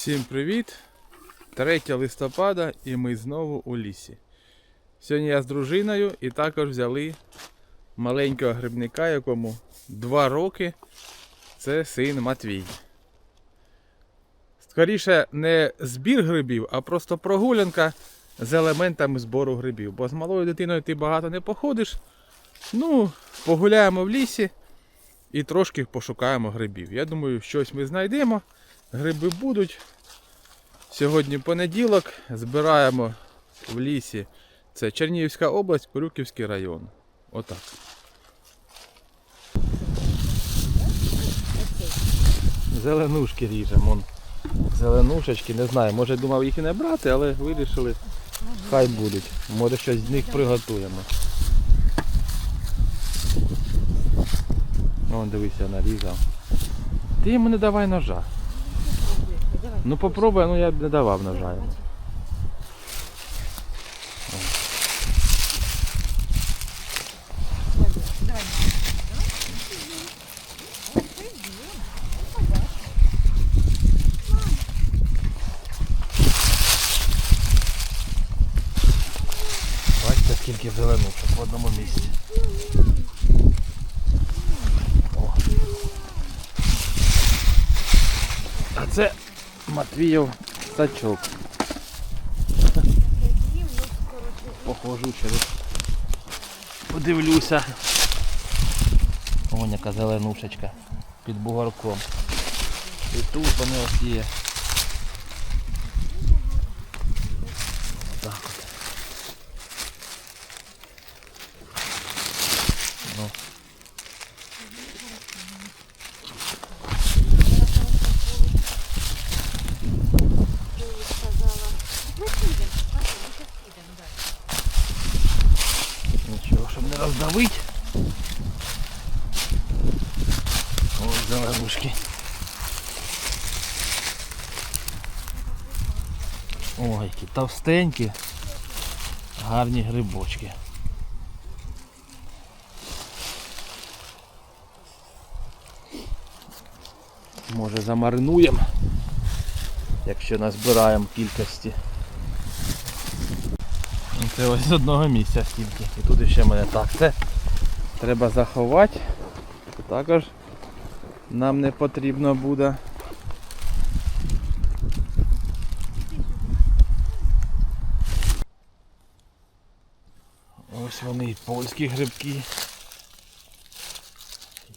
Всім привіт! 3 листопада і ми знову у лісі. Сьогодні я з дружиною і також взяли маленького грибника, якому 2 роки. Це син Матвій. Скоріше не збір грибів, а просто прогулянка з елементами збору грибів. Бо з малою дитиною ти багато не походиш. Ну, погуляємо в лісі і трошки пошукаємо грибів. Я думаю, щось ми знайдемо. Гриби будуть. Сьогодні понеділок. Збираємо в лісі. Це Чернігівська область, Корюківський район. Отак. Зеленушки ріжемо. Зеленушечки, не знаю, може думав їх і не брати, але вирішили, хай будуть. Може щось з них приготуємо. Вон дивися, нарізав. Ти йому не давай ножа. Ну попробуй, ну я б не давав ножа йому. Бачите, скільки зеленушок в одному місці. А це Матвіїв сачок. Похожу через. Подивлюся. Вон яка зеленушечка під бугорком. І тут вони ось є. Так от. Ну. Нічого, щоб не роздавить. Ось зеленушки. Ой, які товстенькі, гарні грибочки. Може замаринуємо, якщо назбираємо кількості. Ну, Це ось з одного місця стільки. І тут ще мене так. Це треба заховати. Також нам не потрібно буде. Ось вони і польські грибки.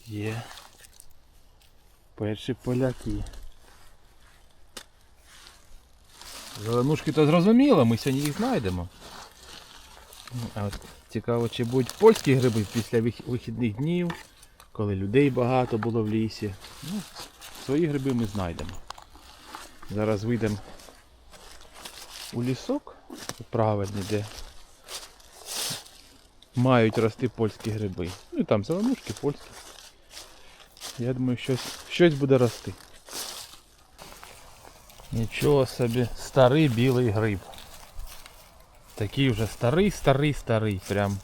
Є. Перші поляки. Зеленушки то зрозуміло, ми сьогодні їх знайдемо. А от цікаво, чи будуть польські гриби після вихідних днів, коли людей багато було в лісі. Ну, свої гриби ми знайдемо. Зараз вийдемо у лісок правильний, де мають рости польські гриби. Ну і там зеленушки польські. Я думаю, щось, щось буде рости. Нічого собі, старий білий гриб. Такий вже старий, старий, старий. Прям.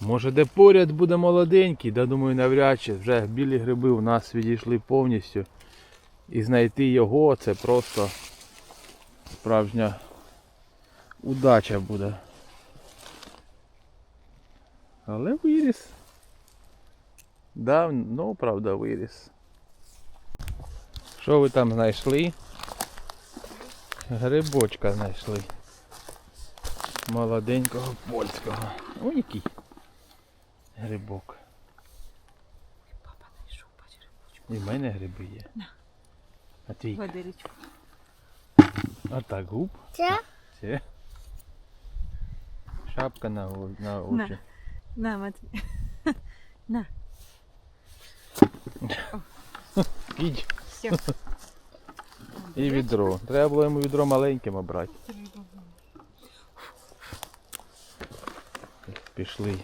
Може де поряд буде молоденький, да думаю навряд чи вже білі гриби у нас відійшли повністю. І знайти його це просто справжня удача буде. Але виріс. Давно, правда, виріс. Що ви там знайшли? Грибочка знайшли. Молоденького польського. О, який грибок. Папа знайшов, бач, рибочку. І в мене гриби є. А твій. Водирічку. А так губ. Це? Все. Шапка на, о- на очі. На, Матвій. На, Кіть все. і відро. Треба було йому відро маленьким обрати. Пішли.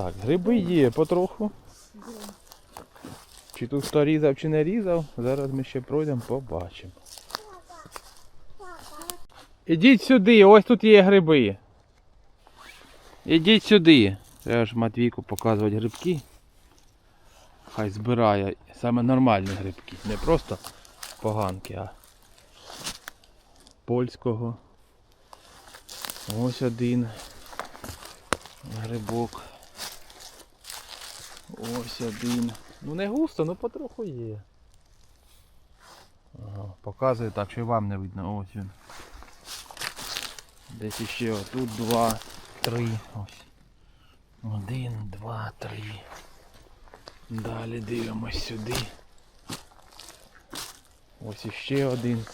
Так, гриби є потроху. Чи тут хто різав, чи не різав, зараз ми ще пройдемо, побачимо. Ідіть сюди, ось тут є гриби. Ідіть сюди. Треба ж Матвійку показувати грибки. Хай збирає саме нормальні грибки. Не просто поганки, а польського. Ось один грибок. Ось один. Ну не густо, ну потроху є. Ага, показує так, що і вам не видно. Ось він. Десь іще отут два, три. Ось. Один, два, три. Далі дивимось сюди. Ось іще один.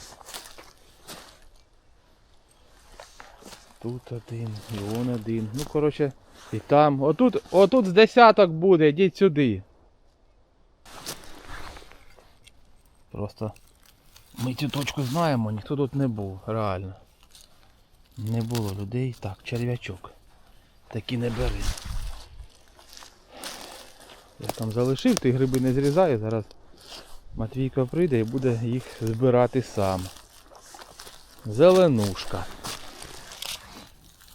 Тут один, і вон один. Ну, коротше, і там. Отут, отут з десяток буде, йдіть сюди. Просто ми цю точку знаємо, ніхто тут не був, реально. Не було людей. Так, черв'ячок. Такі не бери. Я там залишив, ти гриби не зрізає, зараз Матвійко прийде і буде їх збирати сам. Зеленушка.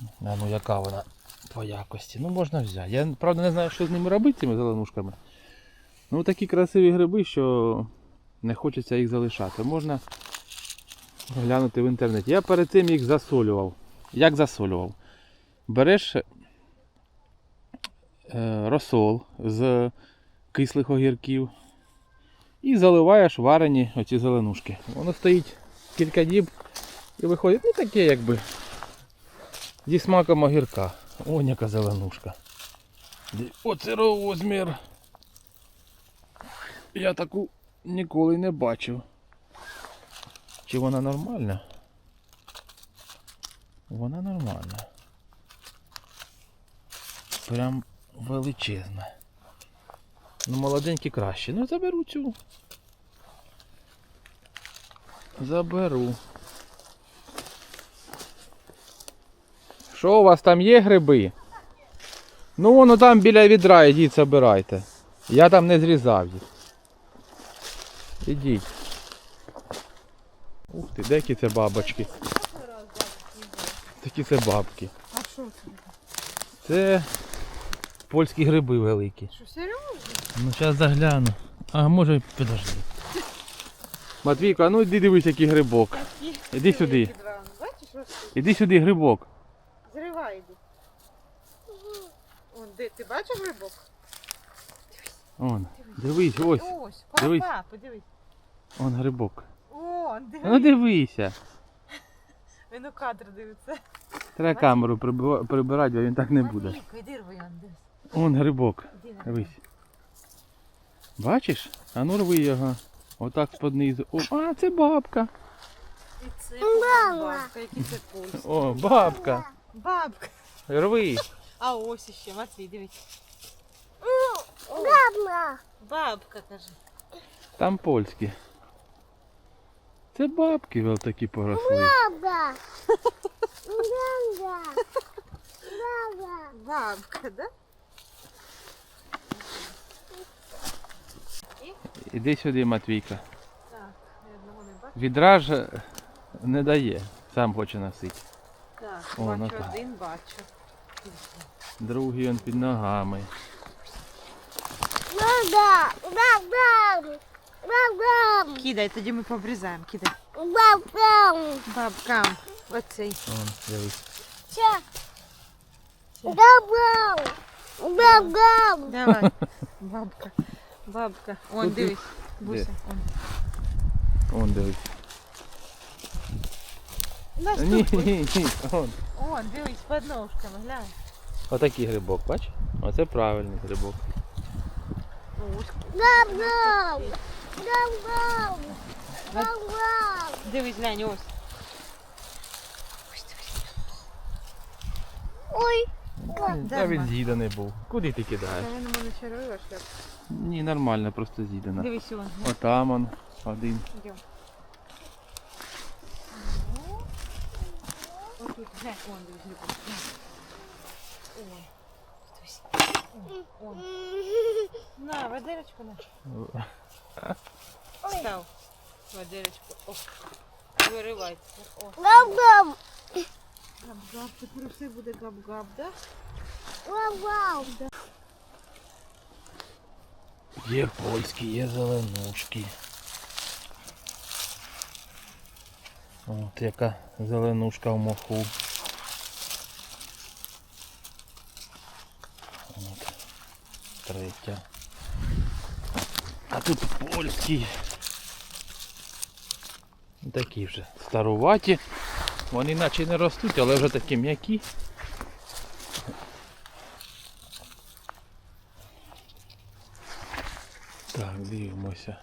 А ну яка вона по якості? Ну можна взяти. Я правда не знаю, що з ними робити цими зеленушками. Ну такі красиві гриби, що не хочеться їх залишати. Можна глянути в інтернеті. Я перед цим їх засолював. Як засолював? Береш е, розсол з кислих огірків і заливаєш варені оці зеленушки. Воно стоїть кілька діб і виходить, ну таке якби зі смаком огірка. О, яка зеленушка. Оце розмір. Я таку ніколи не бачив. Чи вона нормальна? Вона нормальна. Прям величезна. Ну, молоденькі краще. Ну, заберу цю. Заберу. Що у вас там є гриби? Ну воно там біля відра, ідіть забирайте. Я там не зрізав їх. Ідіть. Ух ти, деякі це бабочки. Такі це бабки. А що це? Це польські гриби великі. Що серйозно? Ну зараз загляну. А може підожди. Матвійко, а ну йди дивись, який грибок. Іди сюди. Бачиш, тут. Іди сюди, грибок. Зривай іди. Он, де, ти бачиш грибок? Он. Дивись, ось. Ось, Дивись. подивись. Он грибок. О, Ну дивись. дивися. Він у кадр дивиться. Треба камеру приби- прибирати, бо він так не буде. Рви, он, дивись. Он грибок. Іди Дивись. Бачиш? А ну рви його. Отак з-под низу. О, а, це бабка. І це бабка, який це пульс. О, бабка. Бабка. Рви. А ось іще, Матвій, дивись. Мама, Бабка, каже. Там польські. Це бабки вел такі поросли. баба. Баба. Баба. Бабка, да? Іди сюди, Матвійка. Так, я одного не бачу. Відра не дає. Сам хоче носити. Так, О, ну бачу так. один, бачу. Другий він під ногами. Баба. Баба. Баба. Кидай, тоді ми пообрізаємо, кидай. Баба. Бабкам. Оцей. Вон, дивись. Ча. Давай. Бабка. Бабка. Вон, дивись. Буся. Вон дивись. Наш Ні, тут. ні, ні. Вон. Вон, дивись, під ножками, глянь. Отакий грибок, бач? Оце правильний грибок. Ось. Баба. Баба. Баба. Дивись, глянь, ось. Ой. Та він з'їданий був. Куди ти кидаєш? Та він у мене чарує шляп. Ні, нормально, просто з'їдена. Дивись, вон. Отам он один. Йдем. Отут, глянь, дивись, глянь. Ой. Дивись. О, он. На, водирочку на. Став. Водирочку. О. Виривай. О. Баба. Габ-габ. Тепер все буде габ-габ, да? Баба. Є польські, є зеленушки. От яка зеленушка в моху. От. Третя. А тут польський. Такі вже старуваті. Вони наче не ростуть, але вже такі м'які. Так, дивимося.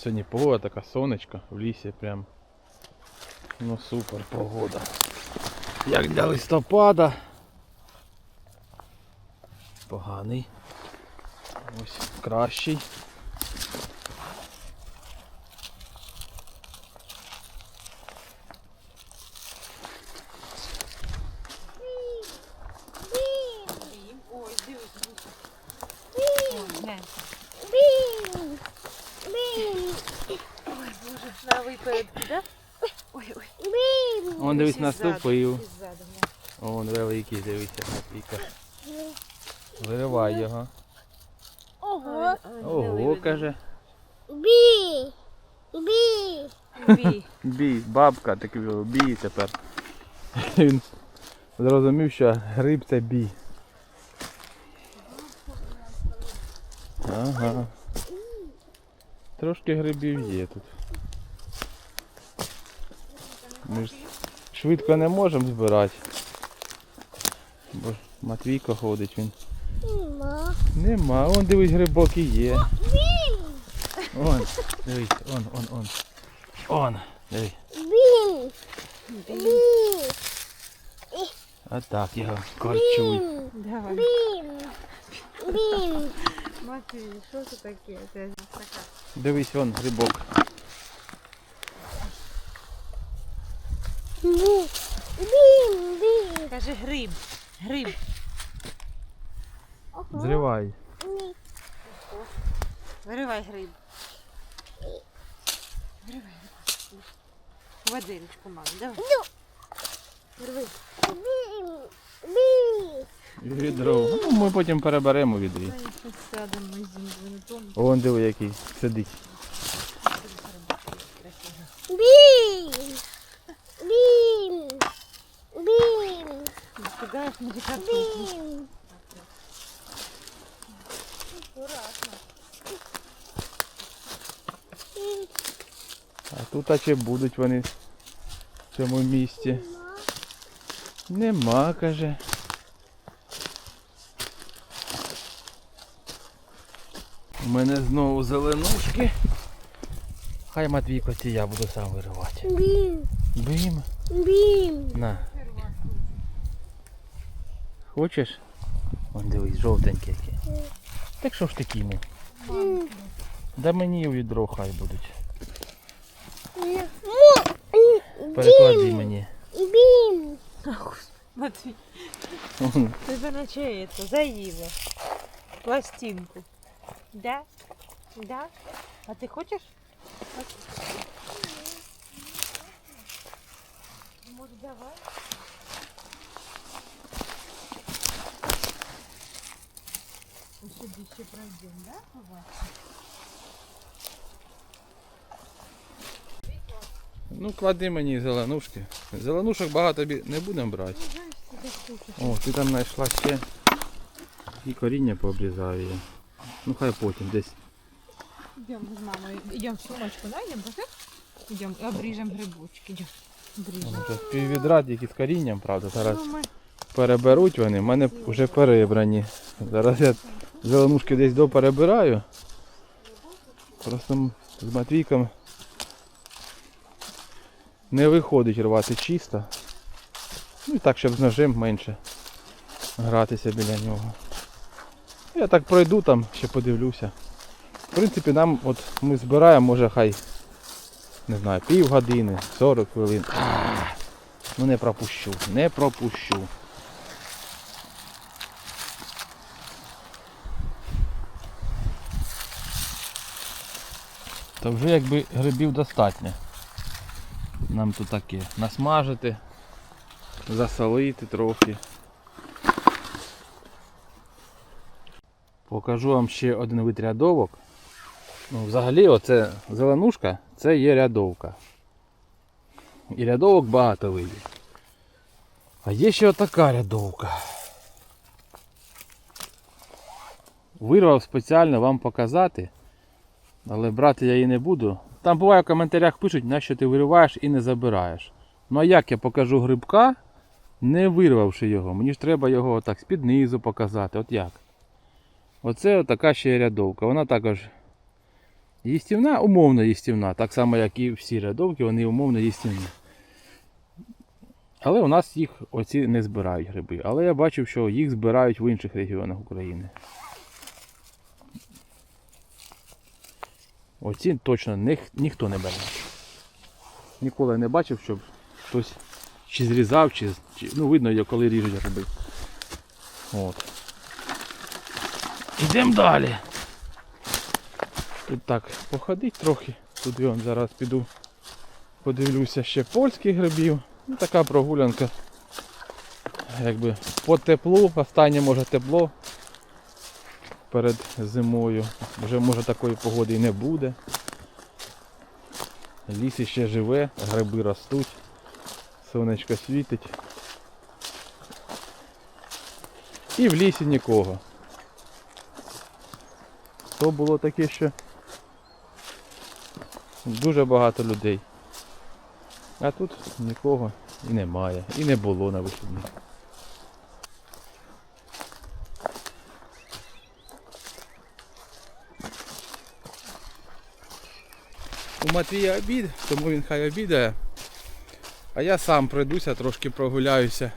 Сьогодні погода така сонечка в лісі прям. Ну супер погода. Як для листопада. Поганий. Ось кращий. Ой, дивись, Ой, глянь. Бім. Бім. Ой, боже, на випередки, да? Ой, ой. Бім. Вон дивись Ось із заду, наступив. Вон великий, дивися, Матвійка. Виривай його. Ого. Ого, каже. Бі. Бі. Бій. Бій, бабка, так бій тепер. Він зрозумів, що гриб це бій. Ага. Трошки грибів є тут. Ми ж швидко не можемо збирати. Бо ж Матвійко ходить він. Ма. Нема, он дивись, грибок і є. Он, дивись, он, он, он. Он, дивись. Бім. Бім. А так його корчуй. Давай. Бім. Бім. Матвій, що це таке? Це така. Дивись, вон грибок. Бім. Бім. Каже гриб. Гриб. Зривай. Ні. Виривай гриб. Виривай. Водичку, мам, давай. Ну. Вирви. Бім. Відро. Ну, ми потім переберемо відрі. Сядемо з. Вон диви, який сидить. Бім. Бім. Бім. Бім. Бім. А тут а чи будуть вони в цьому місці? Нема, каже. У мене знову зеленушки. Хай Матвійко ці я буду сам виривати. Бім. Бим. Бім. На. Хочеш? Вон дивись, жовтенький який. Так що ж такі йому? Да мені у відро хай будуть. Переклади мені. Бім. Матвій, ти за це, заїла. Пластинку. Да? Да? А ти хочеш? Може, давай? Ще пройдемо, да? Побачимо. Ну, клади мені зеленушки. Зеленушок багато бі- не будемо брати. Тут. О, ти там знайшла ще. І коріння пообрізаю я. Ну хай потім десь. Идем с мамой, идем сумочку найдем, так? Идем и обрежем грибочки. Идем. Обрежем. Піввідра тільки з корінням, правда. Зараз Ну, переберуть вони, в мене вже перебрані. Зараз я зеленушки десь доперебираю. Просто з Матвійком не виходить рвати чисто. Ну і так, щоб з ножем менше гратися біля нього. Я так пройду там, ще подивлюся. В принципі, нам от ми збираємо, може хай, не знаю, пів години, 40 хвилин. А, Ну не пропущу, не пропущу. то вже якби грибів достатньо. Нам тут таке насмажити, засолити трохи. Покажу вам ще один вид рядовок. Ну, Взагалі оце зеленушка це є рядовка. І рядовок багато видів. А є ще отака рядовка. Вирвав спеціально вам показати але брати я її не буду. Там буває в коментарях пишуть, нащо ти вириваєш і не забираєш. Ну а як я покажу грибка, не вирвавши його? Мені ж треба його отак з-під низу показати. От як? Оце така ще рядовка. Вона також їстівна, умовно їстівна, так само, як і всі рядовки, вони умовно їстівні. Але у нас їх оці не збирають гриби. Але я бачив, що їх збирають в інших регіонах України. Оці точно ніх, ніхто не бере. Ніколи не бачив, щоб хтось чи зрізав, чи, чи ну видно, коли ріжуть гриби. От. Ідемо далі. Тут так походить трохи. Туди он зараз піду. Подивлюся ще польських грибів. Ну, така прогулянка. Якби по теплу, останнє може тепло перед зимою. Вже може такої погоди і не буде. Ліс іще живе, гриби ростуть, сонечко світить. І в лісі нікого. То було таке, що дуже багато людей. А тут нікого і немає. І не було на вихідних. Матвія обід, тому він хай обідає. А я сам пройдуся, трошки прогуляюся.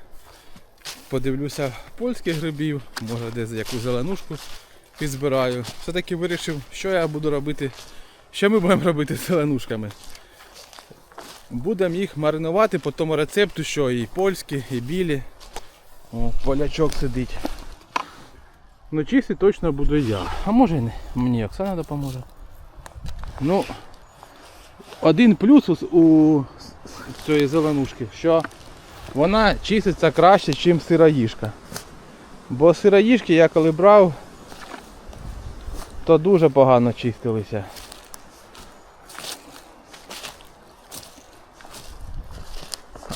Подивлюся польських грибів, може десь яку зеленушку підзбираю. Все-таки вирішив, що я буду робити, що ми будемо робити з зеленушками. Будемо їх маринувати по тому рецепту, що і польські, і білі. О, полячок сидить. Ну чистити точно буду я. А може і не. Мені Оксана допоможе. Ну, один плюс у, цієї зеленушки, що вона чиститься краще, ніж сироїжка. Бо сироїжки я коли брав, то дуже погано чистилися.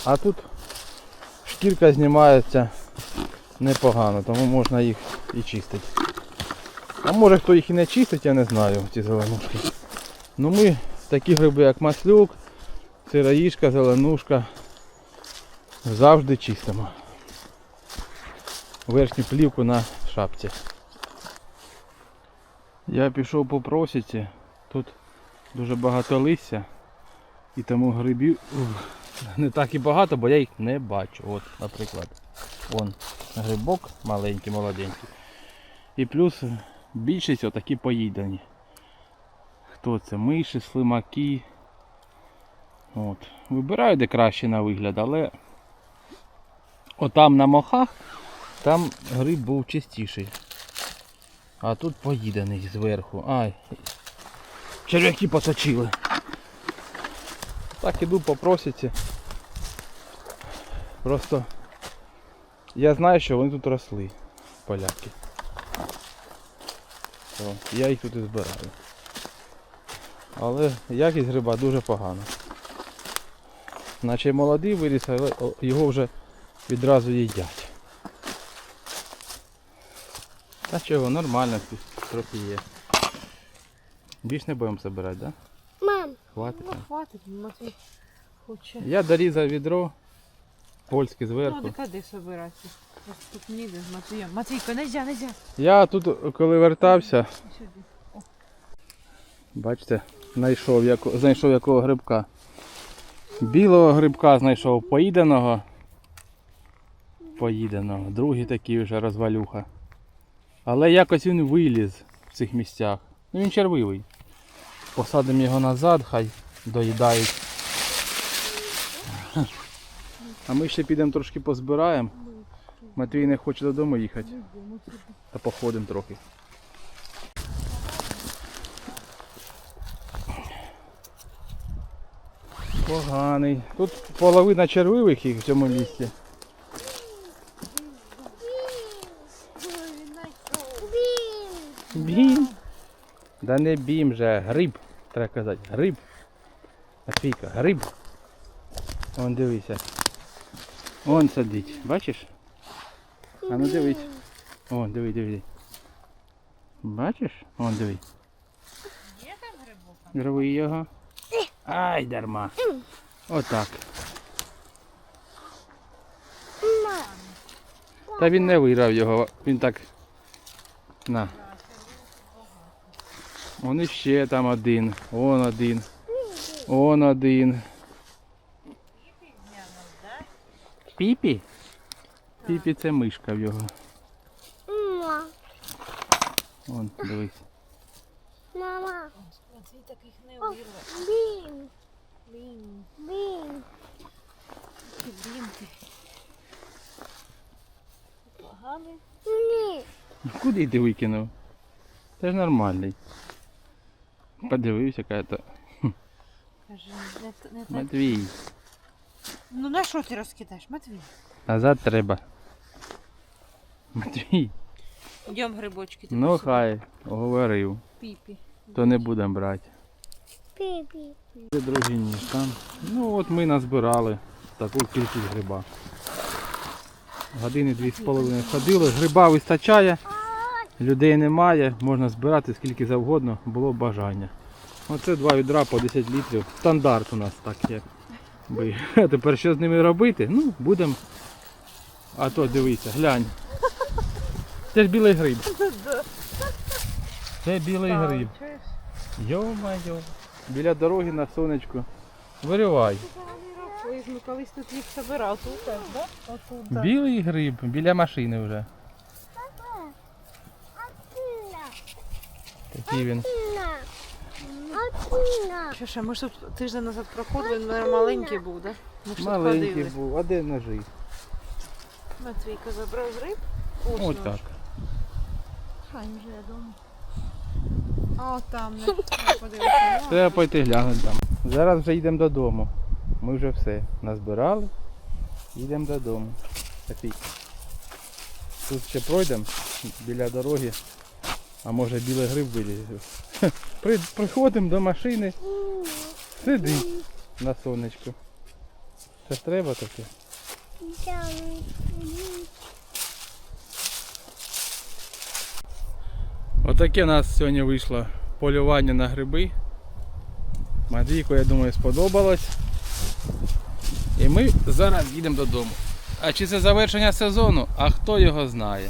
А тут шкірка знімається непогано, тому можна їх і чистити. А може хто їх і не чистить, я не знаю, ці зеленушки. Ну ми такі гриби, як маслюк, сироїжка, зеленушка, завжди чистимо. Верхню плівку на шапці. Я пішов по просіці, тут дуже багато листя і тому грибів не так і багато, бо я їх не бачу. От, наприклад, вон грибок маленький, молоденький. І плюс більшість отакі поїдені. Хто це? Миші, слимаки. От. Вибираю де краще на вигляд, але отам на мохах там гриб був чистіший. А тут поїдений зверху. Ай. Черв'яки поточили. Так іду по. Просто я знаю, що вони тут росли, поляки. Я їх тут і збираю. Але якість гриба дуже погана. Наче молодий виріс, але його вже відразу їдять. Та чого, нормально трохи є. Більш не будемо забирати, так? Да? Мам, Хватить. Ну, хватить, Матвій хоче. Я дорізав відро, польське Ну, зверху. так де собирати? Ось тут ніде з Матвієм. Матвійко, нельзя, нельзя. Я тут, коли вертався, бачите, знайшов, яко, знайшов якого грибка. Білого грибка знайшов поїденого. Поїденого. Другий такий вже розвалюха. Але якось він виліз в цих місцях. Ну він червивий. Посадимо його назад, хай доїдають. А ми ще підемо трошки позбираємо. Матвій не хоче додому їхати. Та походимо трохи. Поганий. Тут половина червивих їх в цьому місці. Бім. Да не бім же, гриб. Треба казати, гриб. Матвійка, гриб. Вон дивися. Вон сидить, бачиш? А ну дивись. О, диви, диви. Бачиш? Вон диви. Є там грибок? Рви його. Ай, дарма. Отак. Та він не виграв його, він так. На. Он іще там один. Он один. Он один. Піпі? Піпі це мишка в його. Вон, дивись. Мама. Матвій таких не О, вирве. Бім. Блін, Бім. які блінки. Поганий. Ні. Куди ти викинув? Це ж нормальний. Подивився, яка то. Каже, не, т- не так. Матвій. Ну на що ти розкидаєш, Матвій? Назад треба. Матвій. Йдем грибочки. Ну хай, говорив. Піпі. То не будемо брати. Це другий ніж там. Ну от ми назбирали таку кількість гриба. Години дві з половиною ходили, гриба вистачає, людей немає, можна збирати скільки завгодно, було бажання. Оце два відра по 10 літрів. Стандарт у нас так є. Би. А тепер що з ними робити? Ну, будемо. А то дивися, глянь. Це ж білий гриб. Це білий гриб. Чуєш? Йо-майо. Біля дороги на сонечку. Виривай. Ой, ми колись тут їх собирав. Тут, так. Отут. да. Білий гриб, біля машини вже. Такий він. Що ще, ми ж тут тиждень назад проходили, він маленький був, да? Ми ж тут Маленький ходили. був, а де ножи? Матвійка забрав гриб. Ось Ось так. Хай вже я дома. А от там, не, подивися. ну, Треба пойти глянути там. Зараз вже йдемо додому. Ми вже все назбирали. Їдемо додому. Такий. Тут ще пройдемо біля дороги. А може білий гриб вилізе. Приходимо до машини, сидить на сонечку. Це треба таке. Там. Отаке у нас сьогодні вийшло полювання на гриби. Матвійку, я думаю, сподобалось. І ми зараз їдемо додому. А чи це завершення сезону? А хто його знає?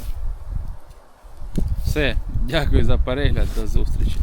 Все, дякую за перегляд, до зустрічі.